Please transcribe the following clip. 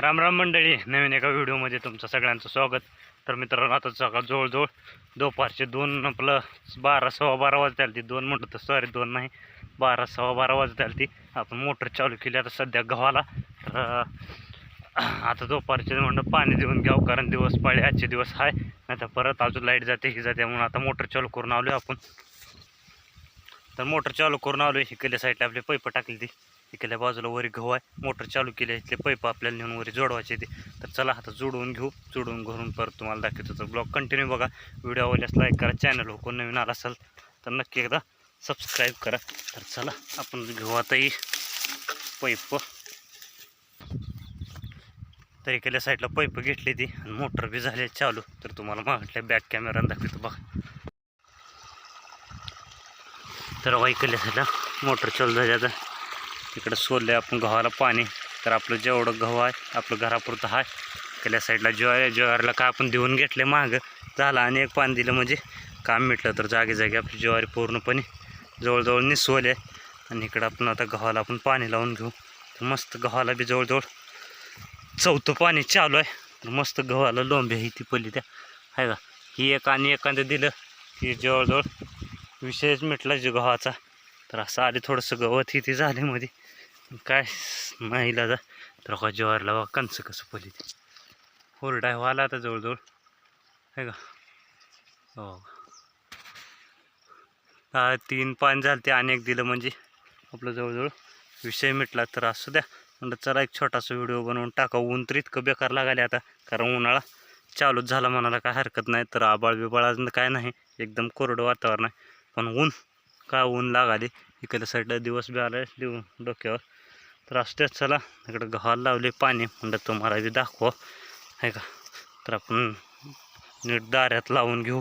राम राम मंडळी नवीन एका व्हिडिओमध्ये तुमचं सगळ्यांचं स्वागत. तर मित्रांनो आता सकाळ जवळजवळ दुपारचे दोन आपलं बारा सव्वा बारा वाजता आली ती दोन म्हणतो तर सॉरी दोन नाही बारा सव्वा बारा वाजता आली ती आपण मोटर चालू केली आता सध्या गव्हाला तर आता दुपारचे म्हणलं पाणी देऊन घ्यावं कारण दिवस पाळी आजचे दिवस आहे नाही तर परत अजून लाइट जाते ही जाते म्हणून आता मोटर चालू करून आलो आपण. तर मोटर चालू करून आलो इकडल्या साईडला आपले पैप टाकली ती. इकडल्या बाजूला वरी गहू आहे. मोटर चालू केली आहे. इथले पैप आपल्याला नेऊन वरी जोडवायचे ते. तर चला आता जोडवून घेऊ. जोडवून घरून परत तुम्हाला दाखवतो. तर ब्लॉग कंटिन्यू बघा. व्हिडिओ आवडल्यास लाईक करा. चॅनल हो कोण नवीन आला असेल तर नक्की एकदा सबस्क्राईब करा. तर चला आपण घेऊ आता ही पैप. तर इकडल्या साईडला पैप घेतली ती आणि मोटर बी झाली चालू. तर तुम्हाला मागल्या बॅक कॅमेरा दाखवतो बघा. तर बघा इकडल्या साईडला मोटर चालू झाली आता. इकडं सोडलं आपण गव्हाला पाणी. तर आपलं जेवढं गहू आहे आपलं घरापुरतं आहे. इकडल्या साईडला ज्वार आहे. ज्वारीला का आपण देऊन घेतले मागं. झालं आणि एक पाणी दिलं म्हणजे काम मिटलं तर जागे जागे आपली ज्वारी पूर्णपणे जवळजवळ निसवले आणि इकडं आपण आता गव्हाला आपण पाणी लावून घेऊ. तर मस्त गव्हाला बी जवळजवळ चौथं पाणी चालू आहे. तर मस्त गव्हाला लोंबे ही ती पडली त्या. आहे का? ही एक आणि एखादं दिलं की जवळजवळ विषयच मिटला जे गव्हाचा तर असं आले थोडंसं गवत ही झाले मध्ये काय नाही जा तर का ज्वारीला बा कंच कसं पडली. ते हुरडा व्हायला आता जवळजवळ. आहे का? हो तीन पान झालं ते अनेक दिलं म्हणजे आपलं जवळजवळ विषय मिटला. तर असू द्या. म्हणलं चला एक छोटासा व्हिडिओ बनवून टाका. ऊन तर इतकं बेकार लागाले आता. कारण उन्हाळा चालूच झाला म्हणाला काय हरकत नाही. तर आबाळ बिबाळ अजून काय नाही. एकदम कोरडं वातावरण आहे. पण ऊन का ऊन लागाले? इकडल्या साईडला दिवस बी आला देऊ डोक्यावर. तर असतेच चला इकडं गव्हाला लावले पाणी. म्हणलं तुम्हाला बी दाखवा. आहे का? तर आपण नीट दाऱ्यात लावून घेऊ.